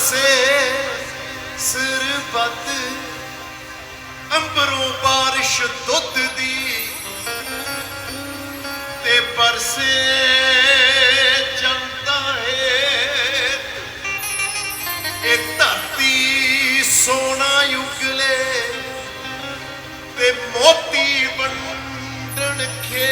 ਵਸੇ ਸਿਰਬਤ ਅੰਬਰੋਂ ਬਾਰਿਸ਼ ਦੁੱਧ ਦੀ ਤੇ ਬਰਸੇ ਜਾਂਦਾ ਹੈ ਇਹ ਧਰਤੀ ਸੋਨਾ ਯੁਗਲੇ ਤੇ ਮੋਤੀ ਵੰਡਣ ਖੇ